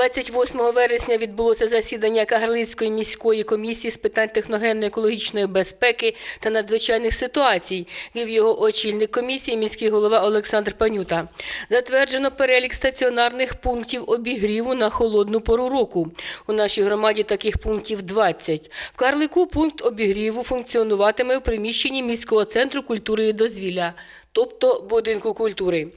28 вересня відбулося засідання Кагарлицької міської комісії з питань техногенно-екологічної безпеки та надзвичайних ситуацій. Вів його очільник комісії, міський голова Олександр Панюта. Затверджено перелік стаціонарних пунктів обігріву на холодну пору року. У нашій громаді таких пунктів 20. В Карлику пункт обігріву функціонуватиме у приміщенні міського центру культури і дозвілля, тобто будинку культури.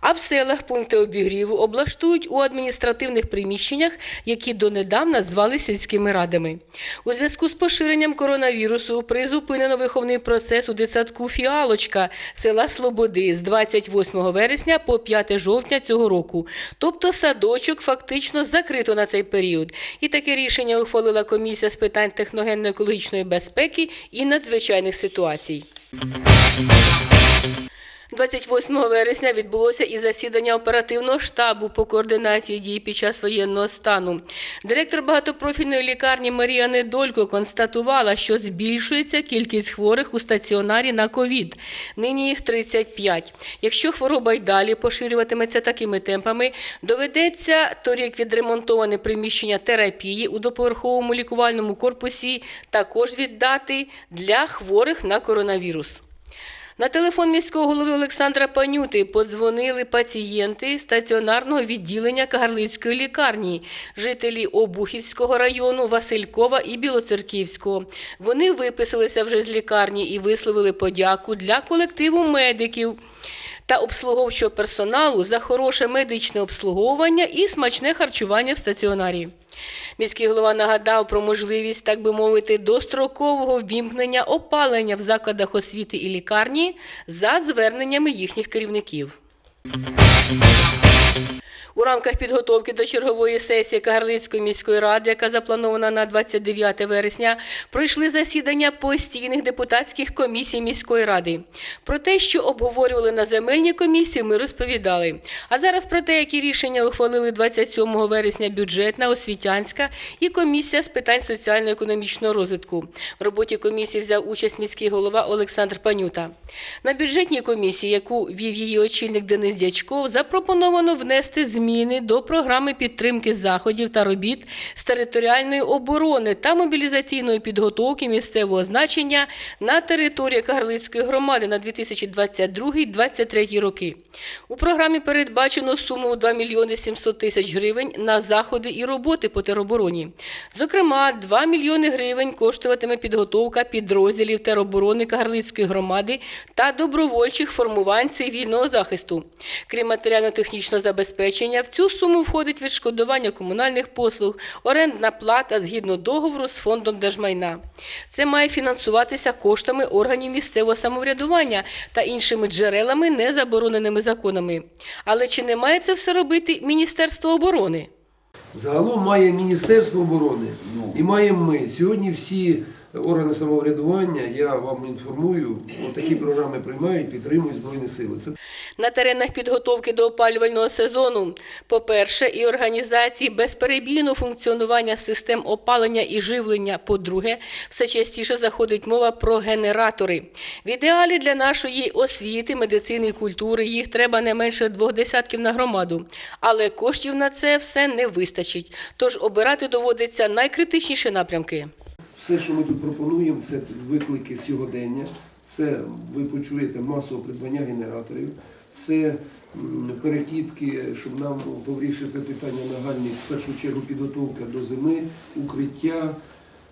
А в селах пункти обігріву облаштують у адміністративних приміщеннях, які донедавна звали сільськими радами. У зв'язку з поширенням коронавірусу призупинено виховний процес у дитсадку Фіалочка села Слободи з 28 вересня по 5 жовтня цього року. Тобто садочок фактично закрито на цей період. І таке рішення ухвалила комісія з питань техногенно-екологічної безпеки і надзвичайних ситуацій. 28 вересня відбулося і засідання оперативного штабу по координації дій під час воєнного стану. Директор багатопрофільної лікарні Марія Недолько констатувала, що збільшується кількість хворих у стаціонарі на ковід. Нині їх 35. Якщо хвороба й далі поширюватиметься такими темпами, доведеться торік відремонтоване приміщення терапії у доповерховому лікувальному корпусі також віддати для хворих на коронавірус. На телефон міського голови Олександра Панюти подзвонили пацієнти стаціонарного відділення Кагарлицької лікарні, жителі Обухівського району, Василькова і Білоцерківського. Вони виписалися вже з лікарні і висловили подяку для колективу медиків та обслуговуючого персоналу за хороше медичне обслуговування і смачне харчування в стаціонарі. Міський голова нагадав про можливість, так би мовити, дострокового вімкнення опалення в закладах освіти і лікарні за зверненнями їхніх керівників. У рамках підготовки до чергової сесії Кагарлицької міської ради, яка запланована на 29 вересня, пройшли засідання постійних депутатських комісій міської ради. Про те, що обговорювали на земельній комісії, ми розповідали. А зараз про те, які рішення ухвалили 27 вересня бюджетна, освітянська і комісія з питань соціально-економічного розвитку. В роботі комісії взяв участь міський голова Олександр Панюта. На бюджетній комісії, яку вів її очільник Денис Дячков, запропоновано внести зміни до програми підтримки заходів та робіт з територіальної оборони та мобілізаційної підготовки місцевого значення на території Кагарлицької громади на 2022-2023 роки. У програмі передбачено суму у 2 мільйони 700 тисяч гривень на заходи і роботи по теробороні. Зокрема, 2 мільйони гривень коштуватиме підготовка підрозділів тероборони Кагарлицької громади та добровольчих формувань цивільного захисту. Крім матеріально-технічного забезпечення, в цю суму входить відшкодування комунальних послуг, орендна плата згідно договору з фондом держмайна. Це має фінансуватися коштами органів місцевого самоврядування та іншими джерелами, не забороненими законами. Але чи не має це все робити Міністерство оборони? Загалом має Міністерство оборони і маємо ми. Сьогодні всі органи самоврядування, я вам інформую, такі програми приймають, підтримують Збройні Сили. Це на теренах підготовки до опалювального сезону. По-перше, і організації безперебійного функціонування систем опалення і живлення. По-друге, все частіше заходить мова про генератори. В ідеалі для нашої освіти, медицини і культури їх треба не менше двох десятків на громаду. Але коштів на це все не вистачить. Тож обирати доводиться найкритичніші напрямки. Все, що ми тут пропонуємо, це виклики сьогодення. Це ви почуєте масове придбання генераторів, це перекидки, щоб нам повирішити питання нагальні, в першу чергу підготовка до зими, укриття.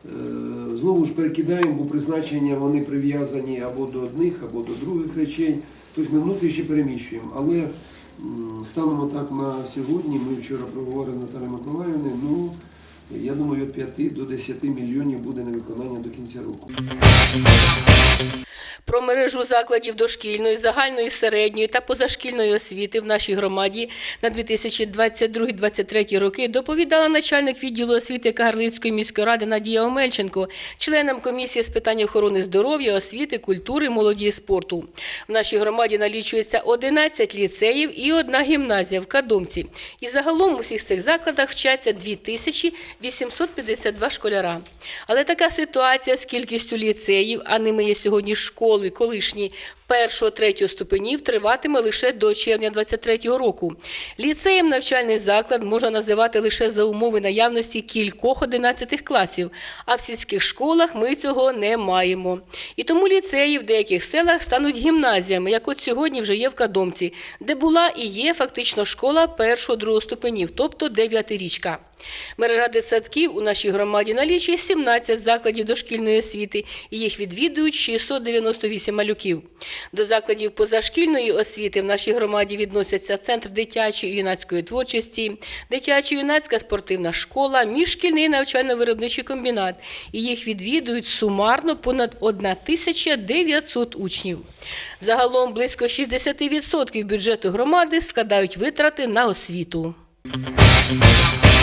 Е, Знову ж перекидаємо, бо призначення вони прив'язані або до одних, або до других речей. Тобто ми внутрішні переміщуємо. Але м, станом так на сьогодні, ми вчора проговорили Наталі Миколаївни, 5 до 10 мільйонів буде на виконання до кінця року. Про мережу закладів дошкільної, загальної середньої та позашкільної освіти в нашій громаді на 2022-2023 роки доповідала начальник відділу освіти Кагарлицької міської ради Надія Омельченко, членам комісії з питань охорони здоров'я, освіти, культури, молоді і спорту. В нашій громаді налічується 11 ліцеїв і одна гімназія в Кадомці. І загалом у всіх цих закладах вчаться 2080 852 школяра. Але така ситуація з кількістю ліцеїв, а ними є сьогодні школи, колишні першого, третього ступенів, триватиме лише до червня 2023 року. Ліцеєм навчальний заклад можна називати лише за умови наявності кількох 11 класів, а в сільських школах ми цього не маємо. І тому ліцеї в деяких селах стануть гімназіями, як от сьогодні вже є в Кадомці, де була і є фактично школа першого другого ступенів, тобто дев'ятирічка. Мережа дитсадків у нашій громаді налічує 17 закладів дошкільної освіти, і їх відвідують 698 малюків. До закладів позашкільної освіти в нашій громаді відносяться Центр дитячої і юнацької творчості, дитячо-юнацька спортивна школа, міжшкільний навчально-виробничий комбінат. І їх відвідують сумарно понад 1900 учнів. Загалом близько 60% бюджету громади складають витрати на освіту.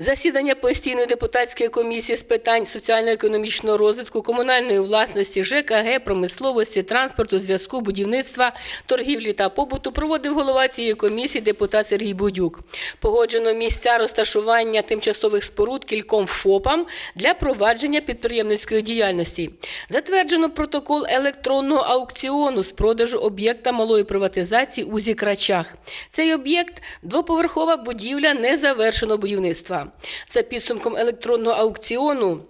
Засідання постійної депутатської комісії з питань соціально-економічного розвитку, комунальної власності, ЖКГ, промисловості, транспорту, зв'язку, будівництва, торгівлі та побуту проводив голова цієї комісії депутат Сергій Будюк. Погоджено місця розташування тимчасових споруд кільком ФОПам для провадження підприємницької діяльності. Затверджено протокол електронного аукціону з продажу об'єкта малої приватизації у Зікрачах. Цей об'єкт двоповерхова будівля незавершеного будівництва. За підсумком електронного аукціону.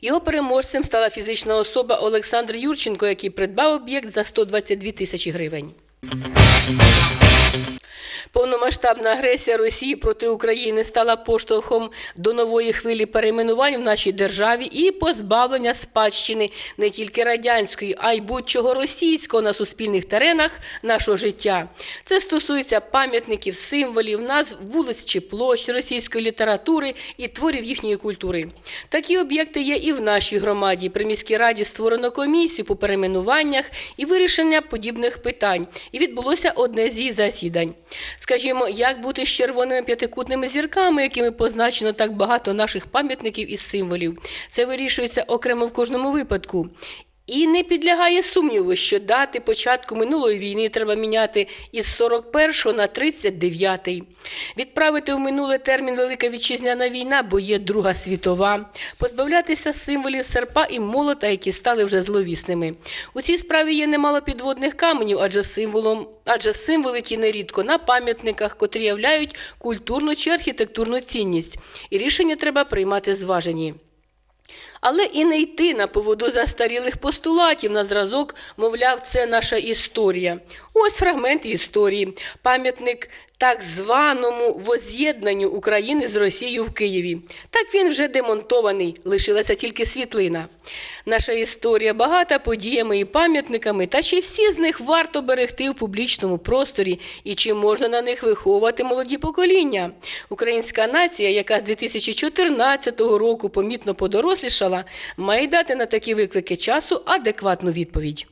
Його переможцем стала фізична особа Олександр Юрченко, який придбав об'єкт за 122 тисячі гривень. Повномасштабна агресія Росії проти України стала поштовхом до нової хвилі перейменувань в нашій державі і позбавлення спадщини не тільки радянської, а й будь-чого російського на суспільних теренах нашого життя. Це стосується пам'ятників, символів, назв вулиць чи площ російської літератури і творів їхньої культури. Такі об'єкти є і в нашій громаді. При міській раді створено комісію по перейменуваннях і вирішення подібних питань. І відбулося одне з її засідань. Скажімо, як бути з червоними п'ятикутними зірками, якими позначено так багато наших пам'ятників і символів. Це вирішується окремо в кожному випадку. І не підлягає сумніву, що дати початку минулої війни треба міняти із 41 на 39. Відправити в минуле термін Велика Вітчизняна війна, бо є Друга світова, позбавлятися символів серпа і молота, які стали вже зловісними. У цій справі є немало підводних каменів, адже символом, адже символи ті нерідко на пам'ятниках, котрі являють культурну чи архітектурну цінність. І рішення треба приймати зважені. Але і не йти на поводу застарілих постулатів на зразок, мовляв, це наша історія. Ось фрагмент історії. Пам'ятник так званому воз'єднанню України з Росією в Києві. Так він вже демонтований, лишилася тільки світлина. Наша історія багата подіями і пам'ятниками, та чи всі з них варто берегти в публічному просторі і чи можна на них виховувати молоді покоління? Українська нація, яка з 2014 року помітно подорослішала, має дати на такі виклики часу адекватну відповідь.